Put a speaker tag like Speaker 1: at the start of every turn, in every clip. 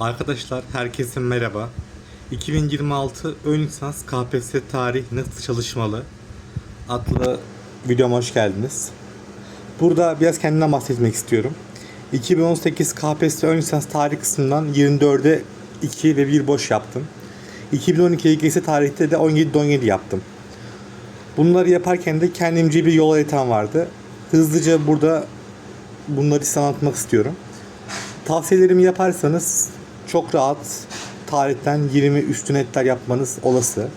Speaker 1: Arkadaşlar herkese merhaba. 2026 ön lisans KPSS tarih nasıl çalışmalı adlı videoma hoş geldiniz. Burada biraz kendimden bahsetmek istiyorum. 2018 KPSS ön lisans tarih kısmından 24'e 2 ve 1 boş yaptım. 2012 YGS tarihte de 17 17 yaptım. Bunları yaparken de kendimce bir yol haritam vardı. Hızlıca burada bunları size anlatmak istiyorum. Tavsiyelerimi yaparsanız çok rahat tarihten 20 üstü netler yapmanız olası.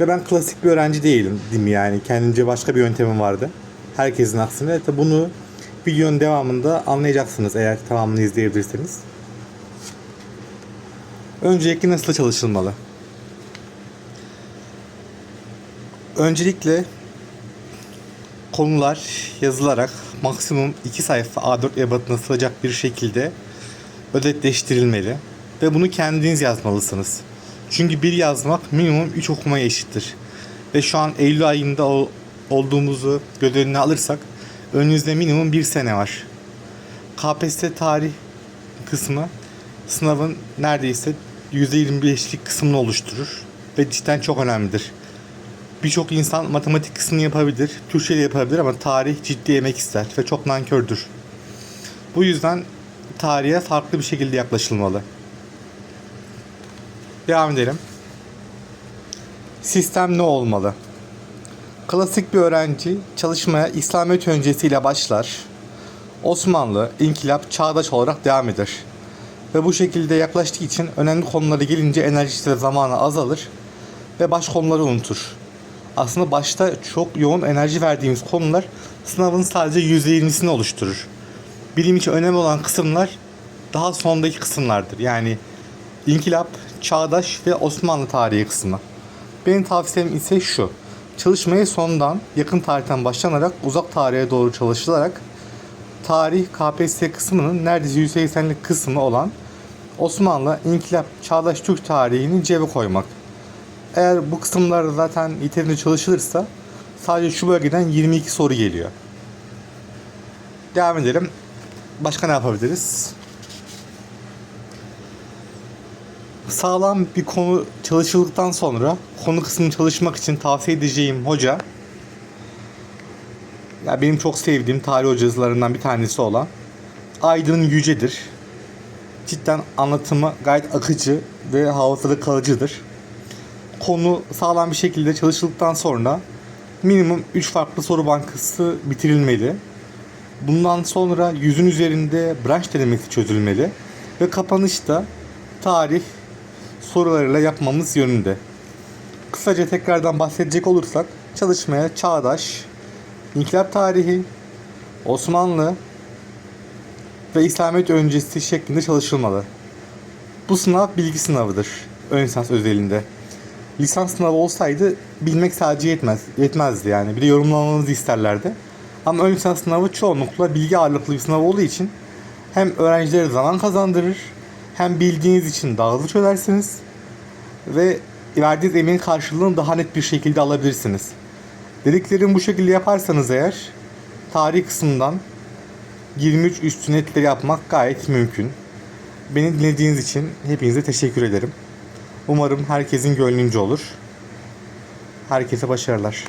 Speaker 1: Ve ben klasik bir öğrenci değilim değil mi yani. Kendince başka bir yöntemim vardı. Herkesin aksine. Tabi bunu videonun devamında anlayacaksınız eğer tamamını izleyebilirseniz. Öncelikle nasıl çalışılmalı? Öncelikle konular yazılarak maksimum 2 sayfa A4 ebatına sığacak bir şekilde özetleştirilmeli ve bunu kendiniz yazmalısınız. Çünkü bir yazmak minimum 3 okumaya eşittir. Ve şu an Eylül ayında ol- olduğumuzu göz önüne alırsak önünüzde minimum bir sene var. KPSS tarih kısmı sınavın neredeyse %25'lik kısmını oluşturur ve cidden çok önemlidir. Birçok insan matematik kısmını yapabilir, Türkçe de yapabilir ama tarih ciddi emek ister ve çok nankördür. Bu yüzden tarihe farklı bir şekilde yaklaşılmalı. Devam edelim. Sistem ne olmalı? Klasik bir öğrenci çalışmaya İslamiyet öncesiyle başlar. Osmanlı, İnkılap, Çağdaş olarak devam eder. Ve bu şekilde yaklaştığı için önemli konuları gelince enerjisi ve zamanı azalır ve baş konuları unutur. Aslında başta çok yoğun enerji verdiğimiz konular sınavın sadece %20'sini oluşturur. Bilim için önemli olan kısımlar daha sondaki kısımlardır. Yani İnkılap, Çağdaş ve Osmanlı tarihi kısmı. Benim tavsiyem ise şu. Çalışmaya sondan, yakın tarihten başlanarak uzak tarihe doğru çalışılarak tarih KPSS kısmının neredeyse %80'lik kısmı olan Osmanlı, İnkılap, Çağdaş Türk tarihini cebe koymak. Eğer bu kısımlar zaten yeterince çalışılırsa sadece şu bölgeden 22 soru geliyor. Devam edelim. Başka ne yapabiliriz? Sağlam bir konu çalışıldıktan sonra konu kısmını çalışmak için tavsiye edeceğim hoca ya benim çok sevdiğim tarih hocasılarından bir tanesi olan Aydın Yüce'dir. Cidden anlatımı gayet akıcı ve hafızada kalıcıdır. Konu sağlam bir şekilde çalışıldıktan sonra minimum 3 farklı soru bankası bitirilmeli. Bundan sonra yüzün üzerinde branş denemesi çözülmeli ve kapanışta tarih sorularıyla yapmamız yönünde. Kısaca tekrardan bahsedecek olursak çalışmaya çağdaş, İnkılap tarihi, Osmanlı ve İslamiyet öncesi şeklinde çalışılmalı. Bu sınav bilgi sınavıdır ön lisans özelinde. Lisans sınavı olsaydı bilmek sadece yetmez, yetmezdi yani. Bir de yorumlamamızı isterlerdi. Ama ön lisans sınavı çoğunlukla bilgi ağırlıklı bir sınav olduğu için hem öğrencilere zaman kazandırır hem bildiğiniz için daha hızlı çözersiniz ve verdiğiniz emeğin karşılığını daha net bir şekilde alabilirsiniz. Dediklerimi bu şekilde yaparsanız eğer tarih kısmından 23 üstü netleri yapmak gayet mümkün. Beni dinlediğiniz için hepinize teşekkür ederim. Umarım herkesin gönlünce olur. Herkese başarılar.